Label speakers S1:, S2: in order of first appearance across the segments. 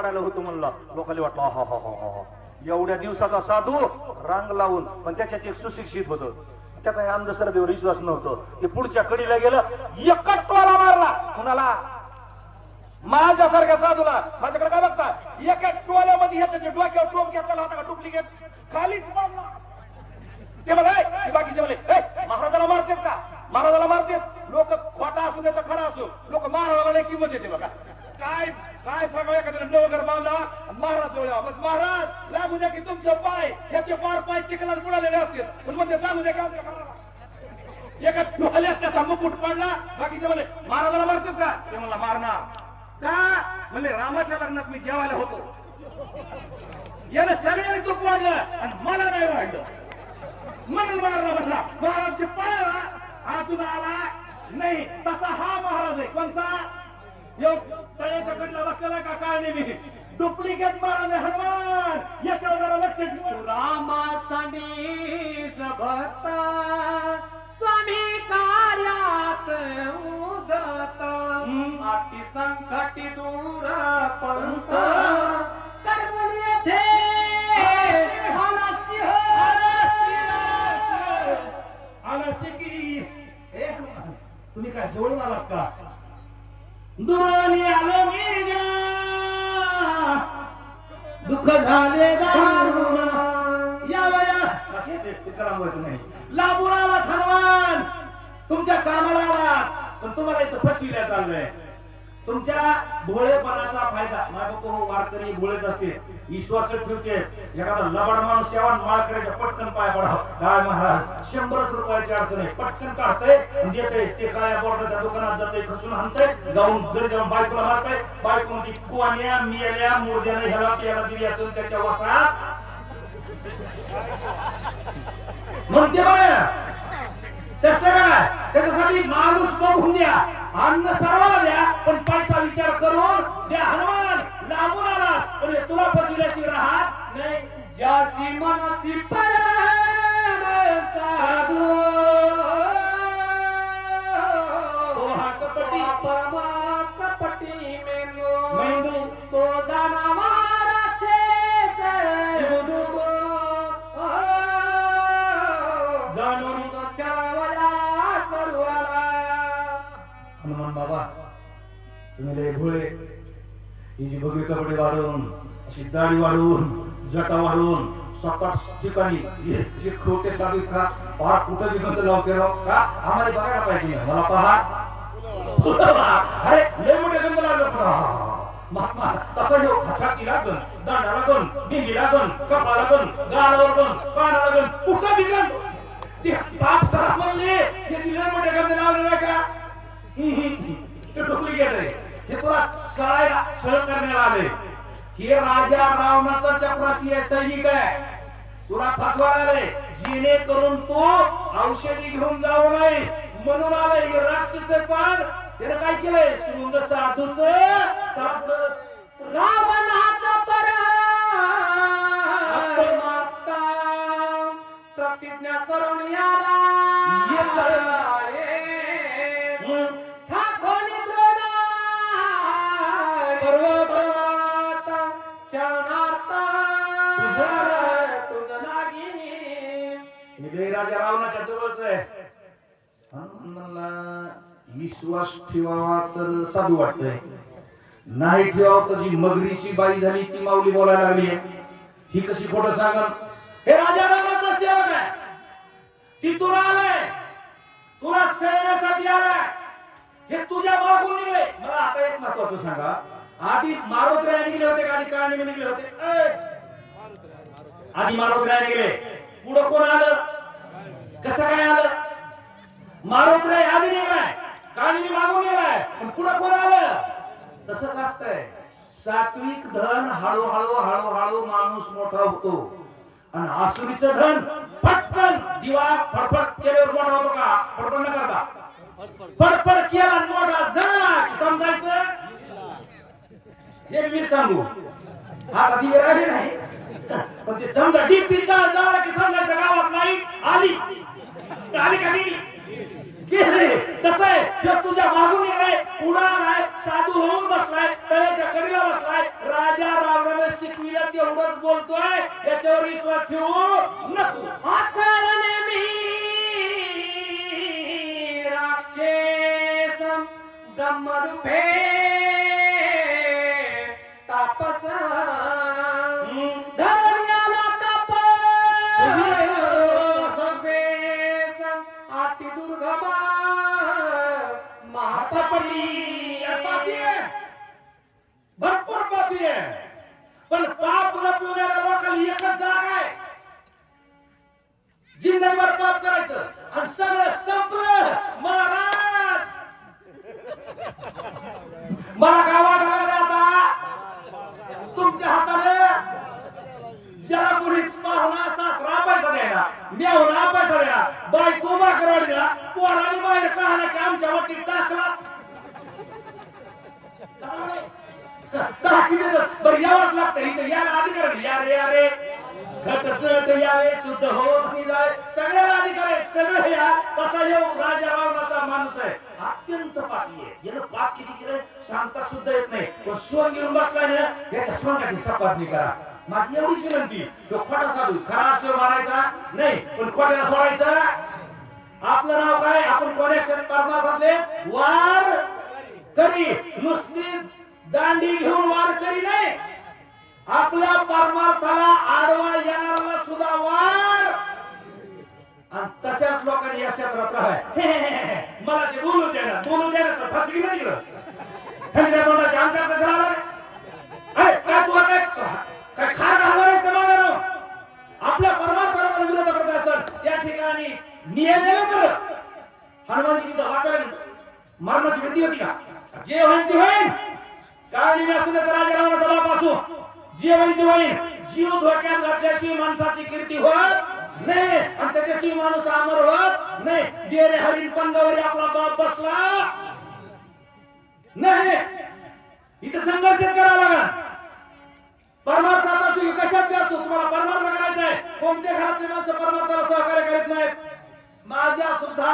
S1: पडायला होतो म्हणला. लोकांनी वाटलं हा हा हा हा एवढ्या दिवसाचा साधू रांग लावून पण त्याच्यात एक सुशिक्षित होत. त्याचा काही अंधश्रद्धेवर विश्वास नव्हतं. ते पुढच्या कडीला गेलं एकच टोला मारला. कुणाला? माझ्यासारख्या साधूला. माझ्याकडे काय बघता एका टोल्यामध्ये ह्याच्या त्याच्या डोक्यावर टोप घेतला होता का डुप्लिकेट खालीच मारला. ते मला बाकीचे म्हणे महाराजाला मारतेत का? महाराजाला मारतेत? लोक खोटा असू त्याचा खरा असू. लोक महाराजाला किंमत देते बघा. काय? काय सांगा एखाद्या नवगर बांधा? महाराज जवळ मग महाराज लागू द्या की तुमचं पाय ह्याचे पार पाय चिखलात बुडालेले असतील. पण मग ते सांगू द्या का आमच्या एका डोळ्यात त्याचा मुकुट पडला बाकीचे म्हणे महाराजाला मारतात का? ते म्हणला मारणार. का? म्हणले रामाच्या लग्नात मी जेवायला होतो. यानं सगळ्यांनी तूप वाढलं आणि मला नाही वाढलं. म्हणून मारला म्हणला महाराजचे पायाला अजून आला नाही. तसा हा महाराज आहे. कोणता? यो बसलेला मी. डुप्लिकेट महाराज हनुमान. याच्यावर जरा लक्ष ठेवा.
S2: रामाचा नीज भक्त स्वामी कार्यात उदत. अति संकटी दूर पंत
S1: दुरानी आलो मी. दुःख झाले दारुण. या वया नाही. लांबून आला हनुमान तुमच्या कामाला आला. पण तुम्हाला इथं फसविल्या चाललंय. तुमच्या भोळेपणाचा फायदा. माझ्या वारकरी भोळेच असते विश्वास ठेवते एखादा लबाड माणूस केव्हा माळ करायच्या पटकन पाय पडा काय महाराज? शंभरच रुपयाची अडचण आहे. पटकन काढतंय आणि देतंय. ते काय बोर्डाच्या दुकानात जाते खसून आणतय जाऊन घरी जाऊन बायकोला मारतय. बायको मध्ये कुवान्या मियाल्या मोरद्याने ह्याला त्याला दिली असेल त्याच्या वसात. म्हणते बाया चेष्टा करा. त्याच्यासाठी माणूस बघून द्या. अन्न सर्वाला द्या पण पैसा विचार करून द्या हनुमान. लांबून आलास पण तुला फसविल्याशिवाय राहत नाही.
S2: ज्याची मनाची परम साधू
S1: तो हा कपटी.
S2: परमा कपटी मेंदू.
S1: मेंदू.
S2: तो जाणावा.
S1: जाणून हनुमान बाबा तुम्ही लय ही जी भगवी कपडे वाढवून अशी दाढी वाढवून जटा वाढवून सकाळ ठिकाणी जे खोटे साधित का पहा कुठं निबंध लावते राव? का? आम्हाला बघायला पाहिजे ना. मला पहा. अरे लय मोठे गंध लागलं महात्मा ह्यो लागन दांडा लागन डिंगी लागन कपा लागन गालावर लागन लागन कुठं दिलं ते बाप सरा म्हणले. हे लय मोठे गंध लावले नाही का? ते टोकली गेले हे तुला सळायला सळ करण्याला आले हे राजा रावणाचा चपराशी आहे सैनिक आहे. तुला फसवायला आले जेणे करून तू औषधी घेऊन जाऊ नये म्हणून आले हे राक्षस आहे पण त्याने काय केलंय? शृंग साधूच
S2: रावणाचा प्रतिज्ञा करून याला
S1: रावणाच्या विश्वास ठेवावा तर साधू वाटतंय. नाही ठेवावं तर जी मगरीची बाई झाली ती माऊली बोलायला लागली ही कशी खोट सांगल हे राजा रामाचा सेवक आहे. ती तुला आलंय. तुला सैन्यासाठी आलाय. हे तुझ्या बागून निघले मला आता एक महत्वाचं सांगा. आधी मारोत्र्या निघले होते का? आधी काळाने निघले होते? आधी मारोत्र्या निघले. पुढं कोण आलं? कसं काय आलं? मारुत्राय आधी निघालाय काळजी मागून गेलाय. पण पुढं कोण आलं? तसंच असतंय. सात्विक धन हळूहळू हळूहळू माणूस मोठा होतो. आणि आसुरीच धन पटकन दिवा फडफड केल्यावर मोठा होतो का? फडफड न करता. फडफड केला मोठा झाला. समजायचं? हे मी सांगू. हा कधी नाही. पण ते समजा डीपीचा झाला की समजायचं गावात नाही आली. आली का गेली कसं आहे तुझ्या मागून निघालाय. साधू होऊन बसलाय तळ्याच्या कडीला बसलाय. राजा रावणाने शिकविलं तेवढंच बोलतोय. याच्यावर विश्वास ठेवू नको.
S2: मी राक्षस ब्रह्मरूपे तापस
S1: पण पाप लपवण्याला लोकांना एकच जाग आहे. जिंदगीभर पाप करायचं आणि सगळं संपलं. महाराज! मला काय वाटलं रे आता? तुमच्या हाताने ज्याला कोणी पाहुणा सासरा पैसा द्यायला मेहुणा पैसा द्यायला बायको बाकरवाडीला पोराने बाहेर कळाला की आमच्या वाटी टाकलाच बरं यावंच लागतं इथं. याला अधिकार आहे. या रे या रे. घट यावे शुद्ध होत नाही जाय. सगळ्याला अधिकार आहे सगळं या. कसा येऊ राजा रावणाचा माणूस आहे. अत्यंत पापी आहे. यानं पाप किती केलं? शांता सुद्धा येत नाही. तो सोन घेऊन बसला ना याच्या स्वंगाची सपाटणी करा. माझी एवढीच विनंती तो खोटा साधू खरा असल्यावर मारायचा? नाही पण खोट्याला सोडायचा? आपलं नाव काय? आपण कोण्या परमार्थातले? वार? करी नुसती दांडी घेऊन वार करी नाही आपल्या परमार्थाला आडवा येणारा सुद्धा वार. आणि तशाच लोकांनी या क्षेत्रात राहाय मला ते बोलू द्या ना बोलू द्या ना तर फसली नाही तिकडं थंडीच्या तोंडाची आमच्या कसं राहणार अरे काय तू काय काय खा घालणार आहे का आपल्या परमार्थाला विरोध करत असेल या ठिकाणी नियम करत हनुमानजी तिथं वाचायला मरणाची भीती होती का? जे होईल ते होईल. काय मी असू तर राजा रावणाचा असू. जे होईल जीव धोक्यात घातल्याशिवाय माणसाची कीर्ती होत नाही आणि त्याच्याशिवाय माणूस अमर होत नाही. गेरे हरिण पंगावरी आपला बाप बसला नाही. इथे संघर्ष करावा लागला. परमार्थात असू की कशात बी असू तुम्हाला परमार्थ करायचा आहे. कोणत्या घरातले माणसं परमार्थाला सहकार्य करीत नाहीत? माझ्या सुद्धा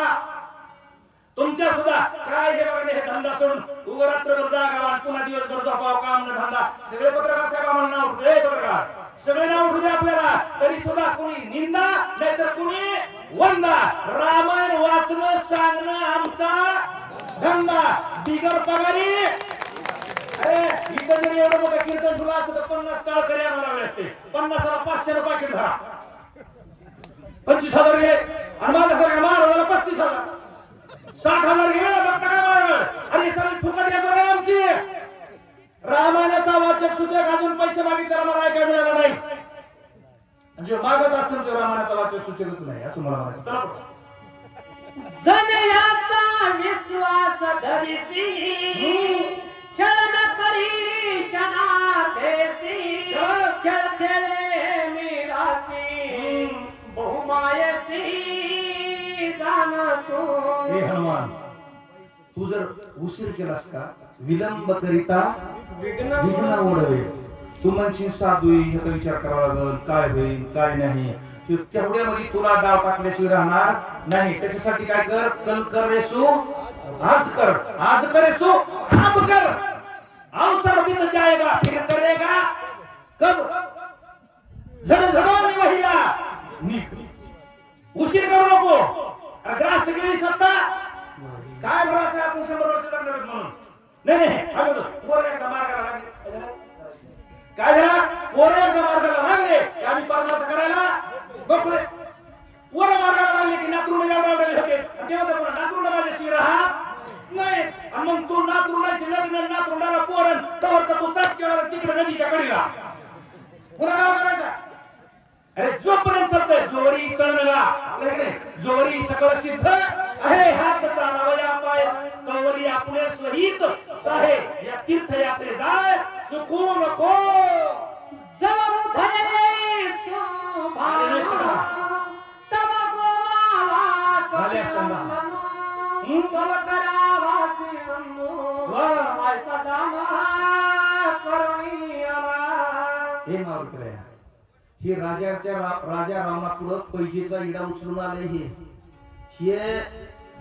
S1: तुमच्या सुद्धा काय हे बघा हे धंदा सोडून उगरात्र रात्रभर जागा आणि पुन्हा दिवसभर झोपाव काम न धंदा. सगळे पत्रकार साहेबांना नाव उठते पत्रकार. सगळे नाव उठू दे आपल्याला. तरी सुद्धा कुणी निंदा नाहीतर कुणी वंदा. रामायण वाचणं सांगणं आमचा धंदा. बिगर पगारी. अरे इथं जरी एवढं मोठं कीर्तन सुरू असतं तर पन्नास काळ तरी आणावं लागले असते. पन्नासाला पाचशे रुपये पाकिट धरा पंचवीस हजार गेले आणि माझ्यासारख्या महाराजाला पस्तीस हजार. साठ हजार ना बघता काय महाराज अरे सगळी फुकट यात्रा आहे आमची. रामायणाचा वाचक सूचक अजून पैसे मागितले आम्हाला ऐकायला मिळाला नाही. म्हणजे मागत असेल तो रामायणाचा वाचक सूचकच नाही असं मला म्हणायचं. चला.
S2: जनयाचा विश्वास धरिसी छलन करी शनादेसी खेळे मिरासी. बहुमायसी.
S1: हे हनुमान तू जर उशीर केलास का विलंब करिता
S2: विघ्न
S1: ओढवे. तू म्हणशील साधू ह्याचा विचार करावा लागेल. काय होईल काय नाही. तेवढ्यामध्ये तुला डाव टाकल्याशिवाय राहणार नाही. त्याच्यासाठी काय कर? कल कर रे सू. आज कर. आज करे सू. अब कर. अवसर तिथं जाएगा फिर करेगा. कब? झड झडो निवहिला उशीर करू नको. अरे सगळी सत्ता. काय भरोसा आहे? आपण शंभर वर्ष जगणार म्हणून. नाही नाही हा बघ, एकदा मार्गाला लागले. काय झाला? पोरं एकदा मार्गाला लागले. की आम्ही परमार्थ करायला बघले पोरं मार्गाला लागले की नातरुंड एवढा एवढे होते आणि तेव्हा तर पुन्हा नातरुंड माझ्याशी राहा नाही. आणि मग तू नातरुंडाची लग्न नातरुंडाला पोरण. तवर तर तू तटक्यावर तिकडे नदीच्या कडीला. पुन्हा काय करायचा? अरे जोपर्यंत चालतंय जोरी चळणगा जोरी सकळ सिद्ध. आहे हात चालावया पाय. कवरी आपले स्वहित साहे. या तीर्थयात्रे जाय चुकू नको.
S2: जवळ धरले तू भाला हे
S1: राजाच्या रा- राजा रामापुढं पैजेचा इडा उचलून आले हे. हे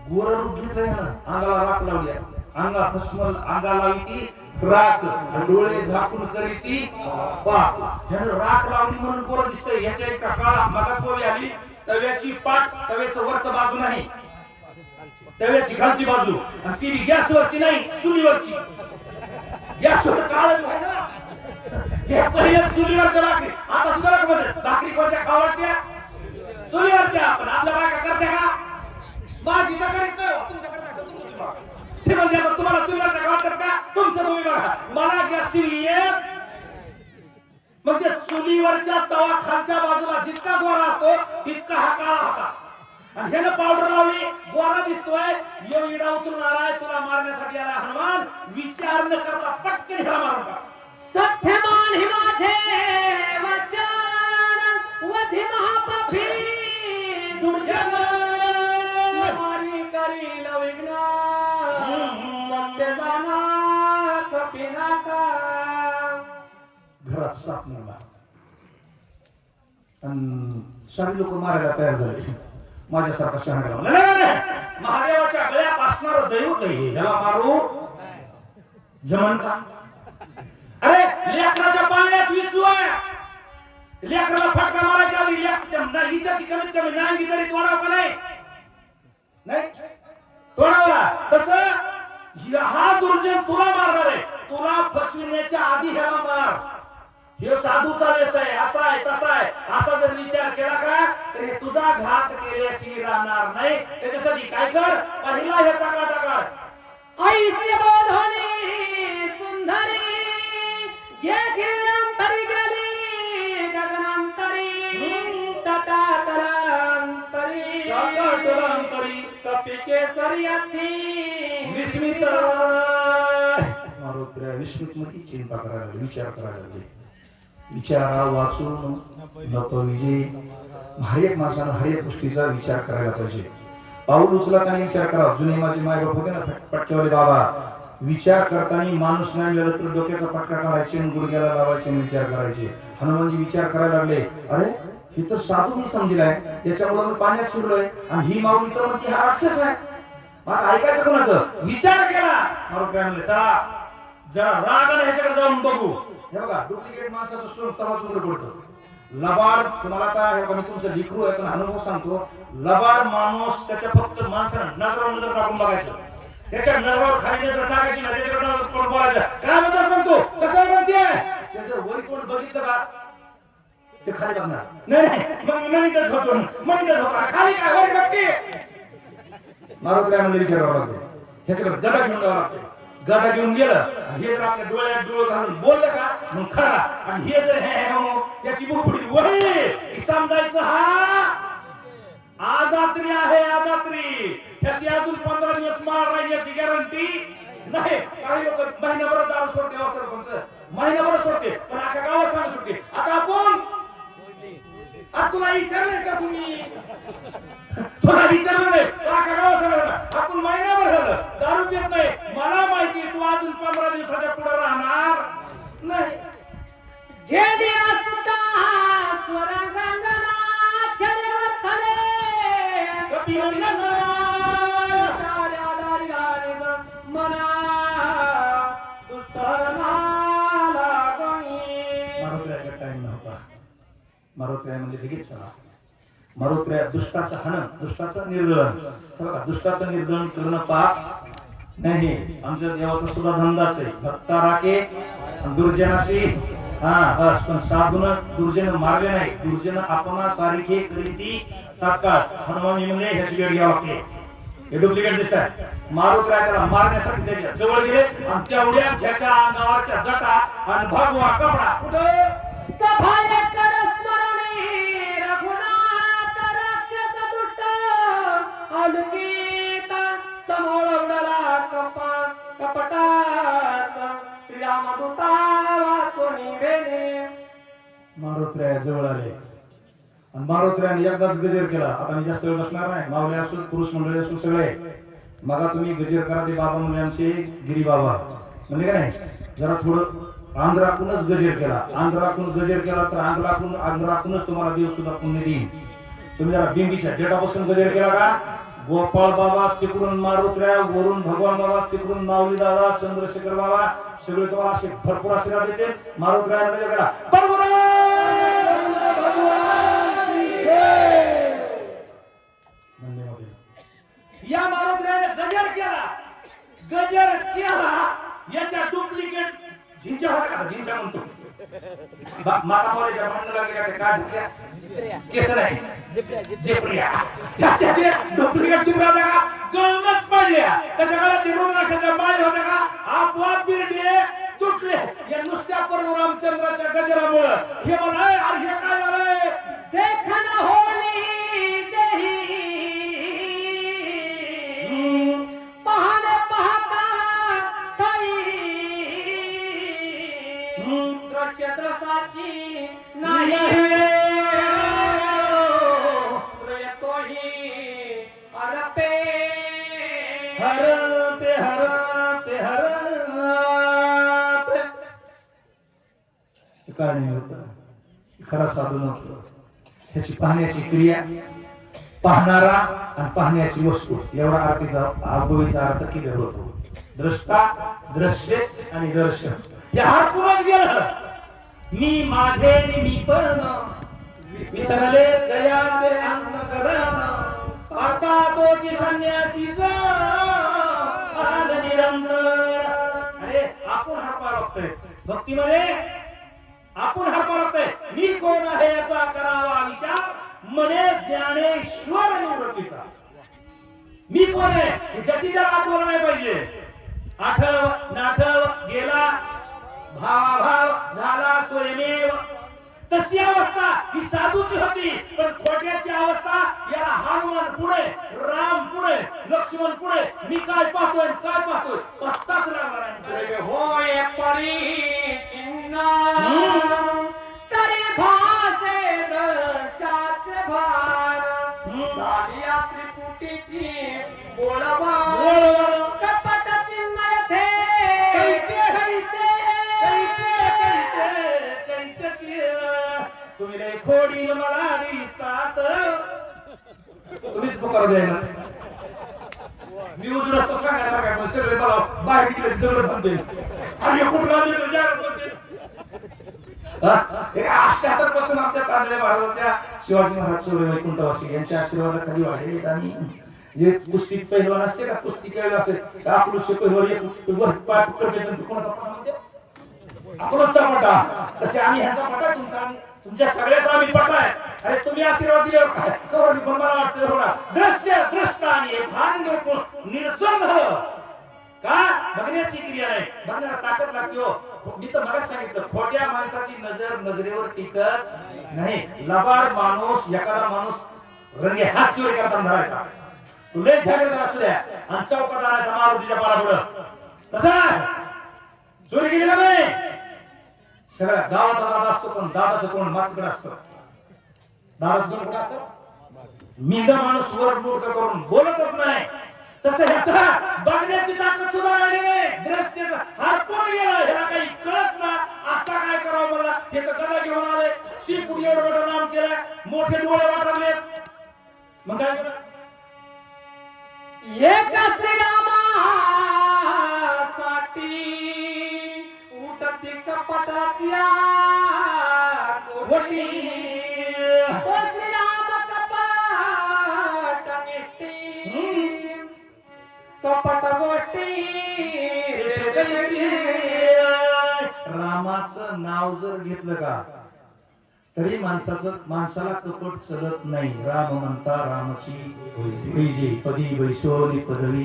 S1: गोर रूप घेतलंय ना अंगाला राख लावली अंगा फसमल अंगाला लावली ती राख डोळे झाकून करी ती पाक. ह्यानं राख लावली म्हणून गोर दिसतंय. ह्याच्या एका काळा मगाच बोली आली तव्याची पाट तव्याचं वरचं बाजू नाही. तव्याची खालची बाजू. आणि ती गॅसवरची नाही चुलीवरची. गॅसवर काळ आहे ना हे पहिले चुलीवरच्या भाकरी. आता सुद्धा लोकं म्हणतात भाकरी कोणत्या खावडत्या चुलीवरच्या पण आपल्या बायका का? माझी तर करीत नाही तुमच्याकडे ते म्हणजे तुम्हाला चुलीवरच्या खावडतात का? तुमचं तुम्ही बघा. मला गॅस येत मग चुलीवरच्या तवा खालच्या बाजूला जितका गोरा असतो तितका हा काळा होता. आणि ह्यानं पावडर लावली. गोरा दिसतोय. येऊ इडा उचलून आलाय तुला मारण्यासाठी आलाय हनुमान. विचार न करता पटकन ह्याला मारून टाक.
S2: सत्यमान हि माझे वचन. वधी महापापी दुर्जन मारी करील विघ्न सत्य जाना कपिनाका
S1: घरात साप निघाला आणि सारी लोक मारायला तयार झाले. माझ्यासारखा शहाणा. महादेवाच्या गळ्यात असणार दैवत आहे हे. ह्याला मारू जमन का? लेकराच्या पाण्यात विसवाय. लेकराला फटका मारायच्या आधी लेकर त्या नाहीच्या कमीत कमी नांगी तरी तोडाव का नाही? नाही. तोडावला तस हा दुर्जन तुला मारणार आहे. तुला फसविण्याच्या आधी ह्याला मार. हे साधूचा वेस आहे. असा आहे तसा आहे. असा जर विचार केला का तर हे तुझा घात केल्याशिवाय राहणार नाही. त्याच्यासाठी काय कर? पहिला ह्याचा काटा काढ.
S2: ऐशी बोधनी
S1: विस्मित। विस्मित मध्ये चिंता करायला विचार करायला लागले विचारा वाचून हर एक माणसानं हर एक गोष्टीचा विचार करायला पाहिजे. पाऊल उचलताना विचार करा. जुने माझे माय बाप होते ना पटकेवाले बाबा. विचार करताना माणूस नाही मिळत तर डोक्याचा पटका काढायचे आणि गुडघ्याला लावायचे आणि विचार करायचे. हनुमानजी विचार करायला लागले अरे हे तर साधू मी समजलाय त्याच्यामुळे पाण्यात शिरलोय आणि ही माऊली तर म्हणते हा राक्षस आहे. मला ऐकायचं कोणाचं? विचार केला. मारून काय म्हणले चला जरा रागाने ह्याच्याकडे जाऊन बघू. हे बघा डुप्लिकेट माणसाचं स्वरूप तेव्हाच उघड पडतो. लबाड तुम्हाला आता हे बघा मी तुमचं लिखू आहे पण अनुभव सांगतो. लबाड माणूस त्याच्या फक्त माणसानं नजर नजर टाकून बघायचं. त्याच्या नजरावर खाली नजर टाकायची ना त्याच्याकडे नजर करून बोलायचं? काय म्हणतात म्हणतो कसं म्हणते त्याचं जर वरी कोण बघितलं का ते खाली बघणार. नाही नाही मग मनितच होतो मनितच होतो. खाली काय वरी बघते? मारुत काय म्हणलं विचारावं लागतो ह्याच्याकडे गदा घेऊन जावं लागतो गदा घेऊन गेलं हे जर आपल्या डोळ्यात डोळे घालून बोललं का मग खरा. आणि हे जर हे हो, त्याची बुकबुडी वळली समजायचं हा? आदात्री आहे आदात्री त्याची अजून पंधरा दिवस माळ राहण्याची गॅरंटी नाही. काही लोक महिनाभर दारू सोडते हो सरपंच. महिनाभर सोडते पण अख्या गावात सांगू सोडते आता आपण आता तुला विचारलंय का तुम्ही? तुला विचारलं नाही. अख्या गावात सांगितलं आपण महिनाभर झालं. दारू पित नाही. मला माहिती तू अजून पंधरा दिवसाच्या पुढे राहणार नाही.
S2: जे दिया सुता
S1: मारुत्र्याचा टाइम नव्हता मारुत्र्या म्हणजे लगेच चला मारुत्र्या दुष्टाचं हनन दुष्टाचं निर्दळन बघा दुष्टाचं निर्दळन करणं पाप नाही आमच्या देवाचा सुद्धा धंदाच आहे भक्ता राखे दुर्जनाशी हा बस. पण साधून दुर्जन मारले नाही. दुर्जन आपण सारखे करीती तात्काळ. हनुमान म्हणजे ह्याची वेळ घ्यावं लागते. हे डुप्लिकेट दिसत आहे मारू काय करा. मारण्यासाठी त्याच्याजवळ गेले आणि तेवढ्या त्याच्या अंगावरच्या जटा आणि भगवा कपडा. कुठं? मारुत्र्या जवळ आले. आणि मारुत्र्याने एकदाच गजेर केला. आता मी जास्त वेळ बसणार नाही. मावले असो पुरुष मंडळी असो सगळे. मगा तुम्ही गजेर करा ते बाबा मुलांचे गिरी बाबा. म्हणजे काय जरा थोडं अंग राखूनच गजेर केला. अंग राखून गजेर केला तर अंग राखून अंग राखूनच तुम्हाला देव सुद्धा पुण्य देईन. तुम्ही जरा बिंबीच्या जेटापासून गजेर केला का? गोपाळ बाबा तिकडून मारुतराव वरून भगवान बाबा तिकडून माऊली दादा चंद्रशेखर बाबा सगळे तुम्हाला असे भरपूर आशीर्वाद देते मारुतराव बा- माता मोरेच्या भांडणाला गेल्या त्या काय झिंच्या? केसर. आहे जेपऱ्या त्याच्या जे डुप्लिकेट चिपऱ्या होत्या का? गळूनच पडल्या त्याच्या का? आपोआप बिरडे तुटले. या नुसत्या प्रभू रामचंद्राच्या गजरामुळं. हे मला अरे हे काय झालंय?
S2: देखन होली द्रसाची नाही तोही अरपे
S1: हर ते हर ते हर ते. हे काय नाही होत. खरा साधू नव्हतं. त्याची पाहण्याची क्रिया पाहणारा आणि पाहण्याची वस्तू एवढा आरतीचा आगोळीचा अर्थ केले होतो. द्रष्टा दृश्य आणि दर्शन. हे हातूनच गेलं. मी माझे मी पण विसरले दयाचे अंतकरण. आता तोची संन्यासी निरंतर. अरे आपण हरपा लागतोय भक्तीमध्ये आपण हरपा लागतोय मी कोण आहे याचा करावा विचार? मने ज्ञानेश्वर निवृत्तीचा. मी कोण आहे? ज्याची त्याला आठवण नाही पाहिजे. आठव नाठव गेला भावाभाव झाला स्वयमेव तशी अवस्था ही साधूची होती पण खोट्याची अवस्था याला हनुमान पुढे राम पुढे लक्ष्मण पुढे मी काय पाहतोय काय पाहतोय पत्ताच नाही
S2: होय परी चिन्ह. तरी भासे दशाचे भार. झाली त्रिपुटीची बोलवा
S1: बोलवा. रे खोडी मला दिसतात. तुम्हीच पुकार द्यायला. मी उजून असतो सांगायला काय पण सगळे मला बाहेर तिकडे दगड सांगते आणि कुठला आले तर जाग अष्ट्याहत्तरपासून आमच्या तांदळे महाराजांच्या शिवाजी महाराज चौरे वैकुंठवासी यांच्या आशीर्वादाखाली वाढले आणि जे कुस्ती पहिलवान असते का कुस्ती खेळला असते आपलं पहिलवान एक वर पाय पकडते तर कोणाचा पाय म्हणते? तसे आम्ही ह्याचा पाटा तुमचा तुमच्या सगळ्याचा आम्ही पटा आहे. अरे तुम्ही आशीर्वाद दिल्यावर काय? कवर पण मला वाटतं एवढा. दृश्य दृष्ट आणि भान निरपून निर्सण झालं. का? बघण्याची क्रिया आहे बघण्याला ताकद लागते हो. मी तर मला सांगितलं खोट्या माणसाची नजर नजरेवर टिकत नाही. लबाड माणूस एखादा माणूस रंगे हात चोरी करताना धरायचा. तुले झाले असू द्या. आणि चौकात आणायचा मारुतीच्या पारापुढं तसा? चोरी केली का नाही सगळ्या गावाचा दादा असतो पण दादाचं कोण? मातीकडे असतं. दादाच कोण कुठं असतं? मिंड माणूस वर मूर्ख करून बोलतच नाही. तसं ह्याचा बघण्याची ताकद सुद्धा राहिली नाही. दृश्य हरपून गेलं? ह्याला काही कळत ना. आता काय करावं मला? त्याचं गदा घेऊन आले. शिपूड एवढं मोठं नाम केलंय मोठे डोळे वाटवले मग काय करा
S2: एक श्रीरामासाठी कपटाची कपाट निष्ठी कपट गोष्टी
S1: रामाचं नाव जर घेतलं का तरी माणसाचं माणसाला कपट चलत नाही. राम म्हणता रामाची पैजे पदी वैशोनी पदवी.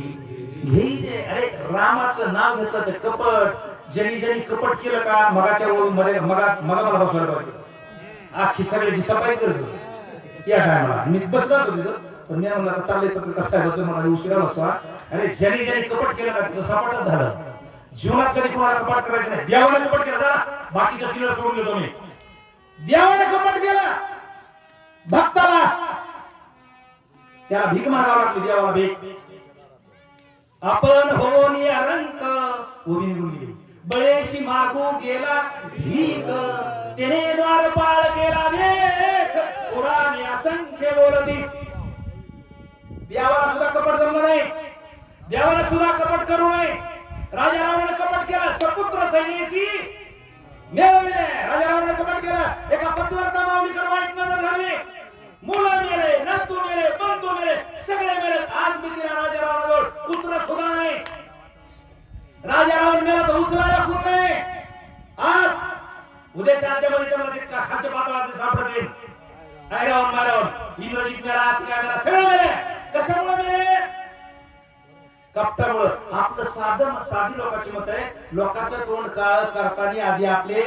S1: घेई अरे रामाचं नाव घेतलं तर कपट. ज्यांनी ज्यांनी कपट केलं का मगाच्या मध्ये मगा मगा मला बसवायला पाहिजे. आखी सगळ्याची सफाई करतो या टायमाला. मी बसला होतो तिथं. पण मी म्हणलं चाललंय तर कसं काय मला उशिरा बसवा आणि ज्यांनी ज्यांनी कपट केलं का तिचं सपाटच झालं. जीवनात कधी कोणाला कपाट करायचं नाही. देवाला कपट केलं जरा बाकीच्या स्त्रीला सोडून घेतो मी. देवाने कपट केलं. भक्ताला. त्याला भीक मागावं लागली देवाला भीक. आपण होऊन या उभी निघून गेली. बळेशी मागू गेला भीक त्याने द्वारपाळ केला देख पुराणे असंख्य बोलती. देवाला सुद्धा कपट जमलं नाही. देवाला सुद्धा कपट करू नये. राजा रावण कपट केला सपुत्र सैन्याशी. मिळवले राजा रावण कपट केला. एका पत्रार्था माऊलीकर वाईट नजर झाली मुलं मेले नातू मेले बंधू मेले सगळे मेले. आज मी तिला इंद्रजित मेला मेला सगळे मेले कशामुळे मेले कपटामुळं आपलं साधं साधी लोकांची मत आहे. लोकांचं तोंड काळ करताना आधी आपले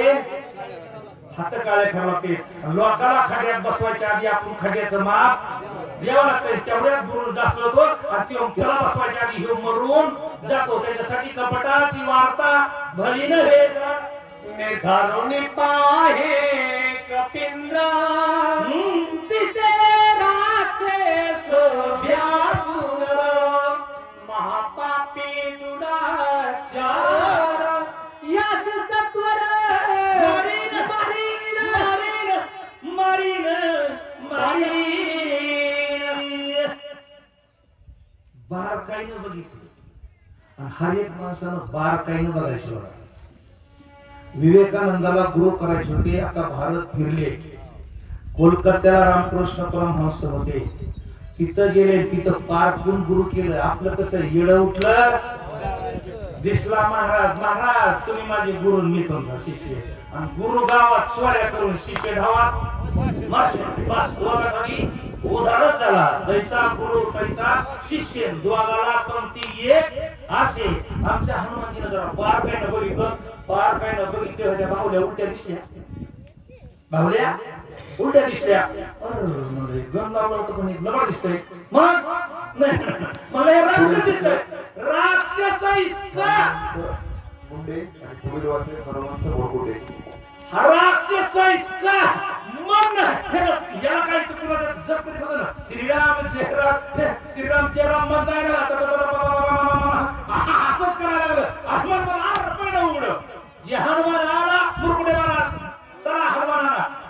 S1: हात काळे करावे लागते लोकाला खड्यात बसवायच्या आधी आपण खड्याचं माप द्यावं लागतंय. तेवढ्यात बुरुज डासलो तो आणि त्यो त्याला बसवायच्या आधी ह्यो मरून जातो. त्याच्यासाठी कपटाची वार्ता भली न हे
S2: धरुणी पाहे कपिंद्र. महापापी दुराचार याच
S1: बारकाईनं बघितलं. हर एक माणसानं बारकाईनं बघायचं विवेकानंदाला गुरु करायचे होते. आता भारत फिरले. कोलकात्याला रामकृष्ण परमहंस होते. तिथं गेले तिथं पारखून गुरु केलं. आपलं कसं येड उठलं. दिसला महाराज महाराज तुम्ही माझे गुरु मी तुमचा शिष्य. आणि गुरु गावात स्वाऱ्या करून शिष्य ढावात उदाहरण झाला. जैसा गुरु पैसा शिष्य. द्वागाला पंक्ती एक असे. आमच्या हनुमानजीनं जरा पार काय न बघितलं. पार काय न बघितले. होत्या बाहुल्या उलट्या दिसल्या. बाहुल्या? उलट्या दिसल्या पण एक लबाड दिसतंय. मग. मला हे राक्षस दिसतंय. राक्षस हा राक्षस इसका मन याला काय जप होतं ना? श्रीराम जय राम श्रीराम जय राम म्हणता येणार आता बाबा, बाबा, बाबा, बाबा, बाबा. असंच करायला लागलं. हनुमान मला उघडं. जे हनुमान आला मुरकुडे महाराज चला हनुमान आला.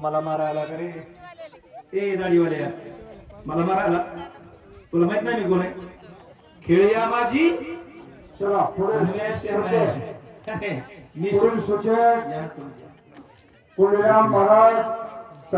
S1: मला मारायला का रे ए दाढीवाल्या मला मारायला. तुला माहीत नाही मी कोण आहे. खेळया माझी.
S3: चला पुढे.
S1: मी
S3: सुचेत पुंडलीराम महाराज.